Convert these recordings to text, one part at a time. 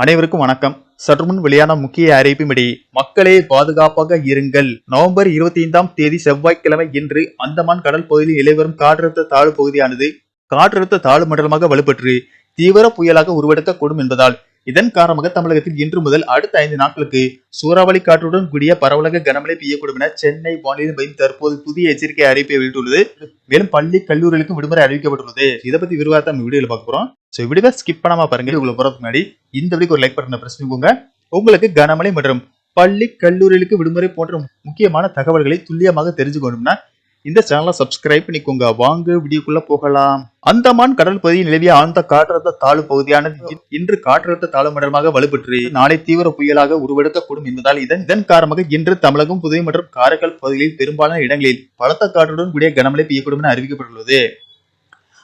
அனைவருக்கும் வணக்கம். சற்று முன் வெளியான முக்கிய அறிவிப்பின்படி மக்களே பாதுகாப்பாக இருங்கள். நவம்பர் இருபத்தி ஐந்தாம் தேதி செவ்வாய்க்கிழமை இன்று அந்தமான் கடல் பகுதியில் நிலைவரும் காற்றழுத்த தாழ்வு பகுதியானது காற்றழுத்த தாழ்வு மண்டலமாக வலுப்பெற்று தீவிர புயலாக உருவெடுக்கக்கூடும் என்பதால் இதன் காரணமாக தமிழகத்தில் இன்று முதல் அடுத்த ஐந்து நாட்களுக்கு சூறாவளி காற்றுடன் கூடிய பரவலாக கனமழை பெய்யக்கூடும் என சென்னை வானிலை மையம் தற்போது புதிய எச்சரிக்கை அறிவிப்பை வெளியிட்டுள்ளது. மேலும் பள்ளி கல்லூரிகளுக்கும் விடுமுறை அறிவிக்கப்பட்டுள்ளது. இதை பத்தி விரிவாக நம்ம வீடியோல பார்க்க போறோம். ஸோ வீடியோ ஸ்கிப் பண்ணாம பாருங்க. உங்களுக்கு போறதுக்கு முன்னாடி இந்த வீடியோக்கு ஒரு லைக் பட்டனை பிரஸ் பண்ணிக்கோங்க உங்களுக்கு கனமழை மற்றும் பள்ளி கல்லூரிகளுக்கு விடுமுறை போன்ற முக்கியமான தகவல்களை துல்லியமாக தெரிஞ்சுக்கணும்னா இந்த சேனலை சப்ஸ்கிரைப் பண்ணிக்கோங்க. வாங்க வீடியோக்குள்ள போகலாம். அந்தமான் கடல் பகுதியில் நிலவிய ஆழ்ந்த காற்றழுத்த தாழ்வு பகுதியானது இன்று காற்றழுத்த தாழ்வு மண்டலமாக வலுப்பெற்று நாளை தீவிர புயலாக உருவெடுக்கக்கூடும் என்பதால் இதன் இதன் காரணமாக இன்று தமிழகம் புதுவை மற்றும் காரைக்கால் பகுதிகளில் பெரும்பாலான இடங்களில் பலத்த காற்றுடன் கூடிய கனமழை பெய்யக்கூடும் என அறிவிக்கப்பட்டுள்ளது.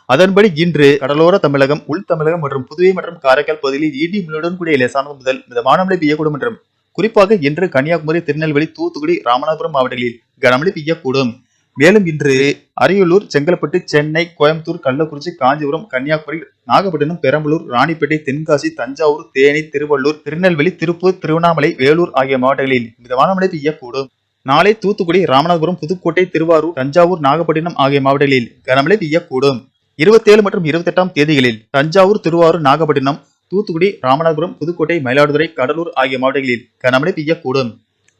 அதன்படி இன்று கடலோர தமிழகம் உள் தமிழகம் மற்றும் புதுவை மற்றும் காரைக்கால் பகுதிகளில் ஈடி மின்னுடன் கூடிய லேசானது முதல் மிதமான மழை பெய்யக்கூடும் என்றும் குறிப்பாக இன்று கன்னியாகுமரி திருநெல்வேலி தூத்துக்குடி ராமநாதபுரம் மாவட்டங்களில் கனமழை பெய்யக்கூடும். மேலும் இன்று அரியலூர் செங்கல்பட்டு சென்னை கோயம்புத்தூர் கள்ளக்குறிச்சி காஞ்சிபுரம் கன்னியாகுமரி நாகப்பட்டினம் பெரம்பலூர் ராணிப்பேட்டை தென்காசி தஞ்சாவூர் தேனி திருவள்ளூர் திருநெல்வேலி திருப்பூர் திருவண்ணாமலை வேலூர் ஆகிய மாவட்டங்களில் மிதமான மழை பெய்யக்கூடும். நாளை தூத்துக்குடி ராமநாதபுரம் புதுக்கோட்டை திருவாரூர் தஞ்சாவூர் நாகப்பட்டினம் ஆகிய மாவட்டங்களில் கனமழை பெய்யக்கூடும். இருபத்தேழு மற்றும் இருபத்தெட்டாம் தேதிகளில் தஞ்சாவூர் திருவாரூர் நாகப்பட்டினம் தூத்துக்குடி ராமநாதபுரம் புதுக்கோட்டை மயிலாடுதுறை கடலூர் ஆகிய மாவட்டங்களில் கனமழை பெய்யக்கூடும்.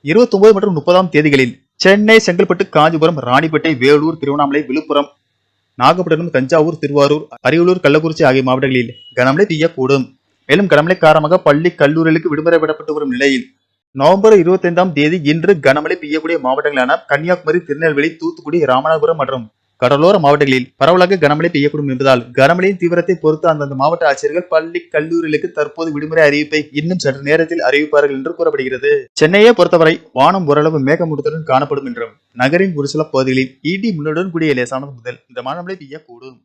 இருபத்தொன்பது மற்றும் முப்பதாம் தேதிகளில் சென்னை செங்கல்பட்டு காஞ்சிபுரம் ராணிப்பேட்டை வேலூர் திருவண்ணாமலை விழுப்புரம் நாகப்பட்டினம் தஞ்சாவூர் திருவாரூர் அரியலூர் கள்ளக்குறிச்சி ஆகிய மாவட்டங்களில் கனமழை பெய்யக்கூடும். மேலும் கனமழை காரணமாக பள்ளி கல்லூரிகளுக்கு விடுமுறை விடப்பட்டு வரும் நிலையில் நவம்பர் இருபத்தைந்தாம் தேதி இன்று கனமழை பெய்யக்கூடிய மாவட்டங்களான கன்னியாகுமரி திருநெல்வேலி தூத்துக்குடி ராமநாதபுரம் மற்றும் கடலோர மாவட்டங்களில் பரவலாக கனமழை பெய்யக்கூடும் என்பதால் கனமழையின் தீவிரத்தை பொறுத்து அந்தந்த மாவட்ட ஆட்சியர்கள் பள்ளி கல்லூரிகளுக்கு தற்போது விடுமுறை அறிவிப்பை இன்னும் சற்று நேரத்தில் அறிவிப்பார்கள் என்று கூறப்படுகிறது. சென்னையை பொறுத்தவரை வானம் ஓரளவு மேகமூட்டத்துடன் காணப்படும் என்றும் நகரின் ஒரு சில பகுதிகளில் இடி முன்னுடன் கூடிய லேசானது முதல் இந்த மழை பெய்யக்கூடும்.